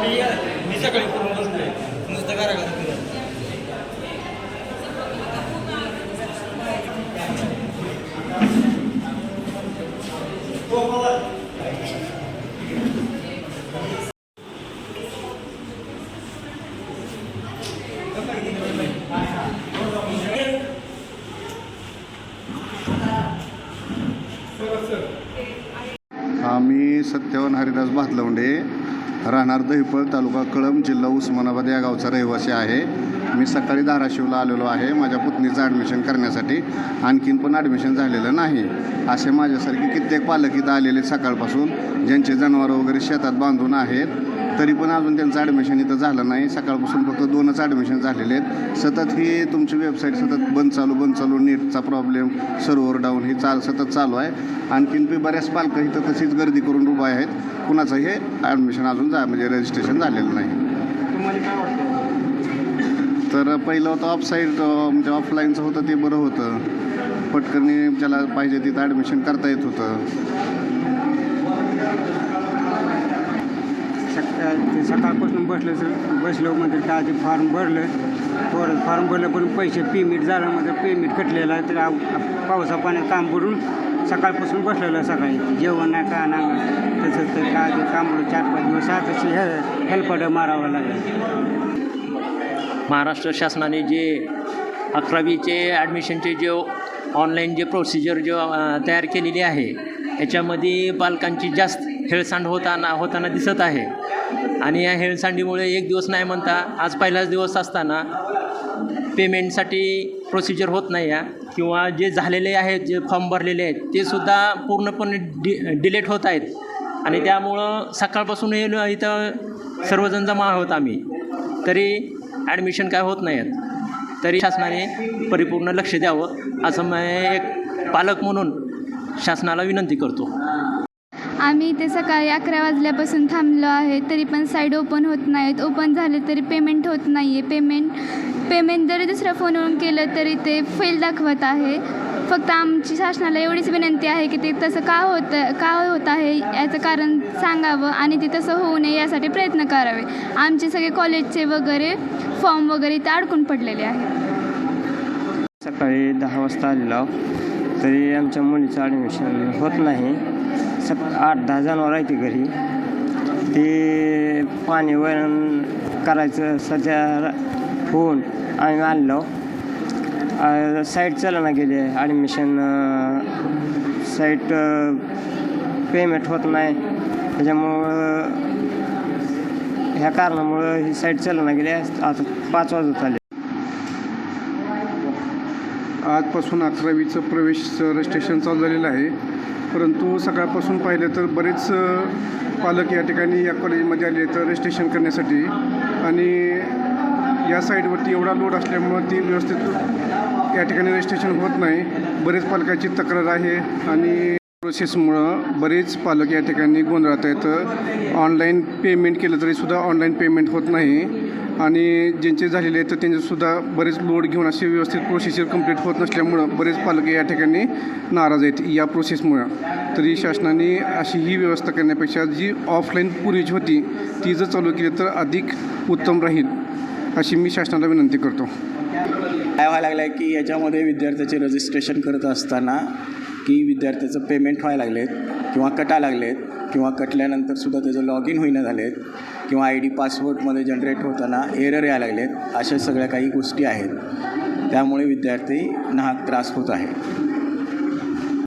मी मी सकाळी करून बसलोय. नुसतं करा का आम्ही सत्यवान हरिदास भातलवंडे. राहणार दहिपळ तालुका कळंब जिल्हा उस्मानाबाद या गावचा रहिवासी आहे. मी सकाळी धाराशिवला आलेलो आहे. माझ्या पुतणीचं ॲडमिशन करण्यासाठी आणखीन पण ॲडमिशन झालेलं नाही. असे माझ्यासारखे कित्येक पालक इथं आलेले सकाळपासून ज्यांचे जनावरं वगैरे शेतात बांधून आहेत तरी पण अजून त्यांचं ॲडमिशन इथं झालं नाही. सकाळपासून फक्त दोनच ॲडमिशन झालेले आहेत. सतत ही तुमची वेबसाईट सतत बंद चालू बंद चालू नेटचा प्रॉब्लेम सर्व्हर डाऊन ही चाल सतत चालू आहे. आणखीन बी बऱ्याच पालकं इथं तशीच गर्दी करून उभा आहेत. कुणाचं हे ॲडमिशन अजून जा म्हणजे रजिस्ट्रेशन झालेलं नाही. तर पहिलं होतं ऑफसाईड म्हणजे ऑफलाईनचं होतं ते बरं होतं. पटकनी ज्याला पाहिजे तिथं ॲडमिशन करता येत होतं. सकाळ ते सकाळपासून बसलं तर बसलो म्हणजे काय ते फॉर्म भरलं. थोडं फॉर्म भरलं पण पैसे पेमेंट झालं म्हणजे पेमेंट कटलेलं आहे. तर पावसा पाण्यात काम करून सकाळपासून बसलेलं सकाळी. जेवण नाही का नाही. तसंच ते काय ते काम चार पाच दिवस आहे तशी हे हेल्पड मारावं लागेल. महाराष्ट्र शासनाने जे अकरावीचे ॲडमिशनचे जे ऑनलाईन जे प्रोसिजर जे तयार केलेली आहे याच्यामध्ये पालकांची जास्त हेळसांड होताना होताना दिसत आहे. आणि या हेळसांडीमुळे एक दिवस नाही म्हणता आज पहिलाच दिवस असताना पेमेंटसाठी प्रोसिजर होत नाही आहे किंवा जे झालेले आहेत जे फॉर्म भरलेले आहेत ते सुद्धा पूर्णपणे डि डिलेट होत आहेत. आणि त्यामुळं सकाळपासून हे इथं सर्वजण जमा आहोत आम्ही. तरी ॲडमिशन काय होत नाही आहेत तरी शासनाने परिपूर्ण लक्ष द्यावं असं मी एक पालक म्हणून शासनाला विनंती करतो. आम्ही इथे सकाळी अकरा वाजल्यापासून थांबलो आहे तरी पण साईड ओपन होत नाहीत. ओपन झाले तरी पेमेंट होत नाही आहे पेमेंट पेमेंट जरी दुसऱ्या फोनवरून केलं तरी ते फेल दाखवत आहे. फक्त आमची शासनाला एवढीच विनंती आहे की ते तसं का होतं का होत आहे याचं कारण सांगावं आणि ते तसं होऊ नये यासाठी प्रयत्न करावे. आमचे सगळे कॉलेजचे वगैरे फॉर्म वगैरे इथे अडकून पडलेले आहेत. सकाळी दहा वाजता आलेलो तरी आमच्या मुलीचं ॲडमिशन होत नाही. सक आठ दहा जणांवर आहे ती घरी. ते पाणी वरण करायचं सध्या होऊन आम्ही आणलो. साईट चालना गेली आहे. ॲडमिशन साईट पेमेंट होत नाही. त्याच्यामुळं ह्या कारणामुळं ही साईट चालना गेली आहे. आता पाच वाजत आले. आजपासून अकरावीचं प्रवेश रजिस्ट्रेशन चालू झालेलं आहे. परंतु सकाळपासून पाहिलं तर बरेच पालक या ठिकाणी या कॉलेजमध्ये आले तर रजिस्ट्रेशन करण्यासाठी. आणि या साईडवरती एवढा लोड असल्यामुळं ती व्यवस्थित या ठिकाणी रजिस्ट्रेशन होत नाही. बरेच पालकाची तक्रार आहे आणि प्रोसेसमुळं बरेच पालक या ठिकाणी गोंधळात आहेत. ऑनलाईन पेमेंट केलं तरीसुद्धा ऑनलाईन पेमेंट होत नाही. आणि ज्यांचे झालेले आहेत तर त्यांचेसुद्धा बरेच लोड घेऊन असे व्यवस्थित प्रोसेसर कंप्लीट होत नसल्यामुळं बरेच पालक या ठिकाणी नाराज आहेत या प्रोसेसमुळं. तरी शासनाने अशी ही व्यवस्था करण्यापेक्षा जी ऑफलाईन पूर्वीची होती ती जर चालू केली तर अधिक उत्तम राहील अशी मी शासनाला विनंती करतो. काय व्हायला लागलं आहे की याच्यामध्ये विद्यार्थ्याचे रजिस्ट्रेशन करत असताना की विद्यार्थ्याचं पेमेंट व्हायला लागलेत किंवा कटा लागलेत किंवा कटल्यानंतर सुद्धा त्याचं लॉग इन होईना झालेत किंवा आय डी पासवर्डमध्ये जनरेट होताना एरर यायला लागलेत अशा सगळ्या काही गोष्टी आहेत. त्यामुळे विद्यार्थी नाहक त्रास होत आहे.